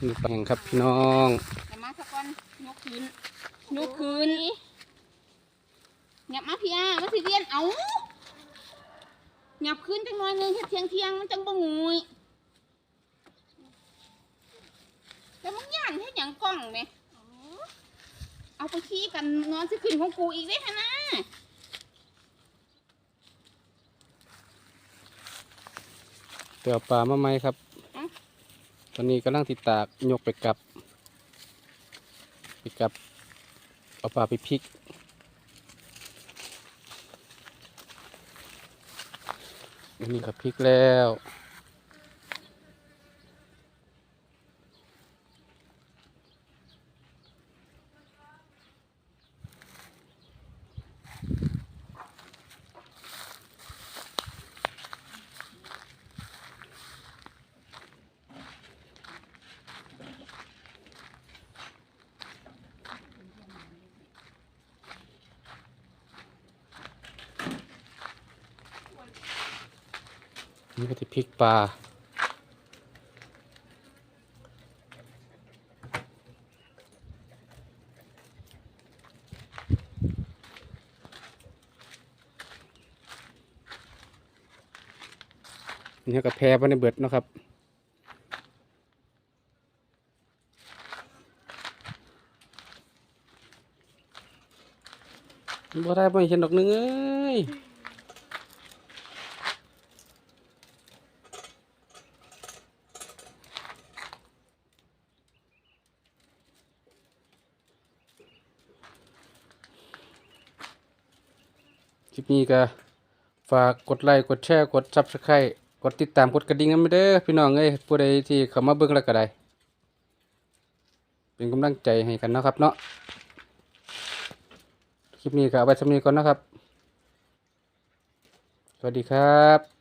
นี่ปังครับพี่น้องอย่ามาสักคนยกคืนยกคืนหยับมาพี่อามาสิเรียนเอาหยับขึ้นจังหน่อยหนึงเฮ็ดเทียงเทียงๆมันจังบ่งุยแต่มึงย่านเฮ็ดหยังกล้องแหมเอาไปขี้กันนอนสิขึ้นของกูอีกเด้ฮะนะเตียวปลามาไหมครับ ตอนนี้กำลังติดตากยกไปกลับ ไปกลับเอาปลาไปพริกนี่ครับพริกแล้ว นี่ก็จะพริกปลานี่ก็แพร่ไปในเบิดนะครับบ่ได้บ่เห็นดอกหนึงเอ้ย คลิปนี้ก็ฝากกดไลค์กดแชร์กดซับสไครต์กดติดตามกดกระดิ่งกันไปเด้อพี่น้องเอ้ยผู้ใดที่เข้ามาเบิ่งแล้วก็ได้เป็นกำลังใจให้กันนะครับเนาะคลิปนี้ก็เอาไว้สำนี้ก่อนนะครับ สวัสดีครับ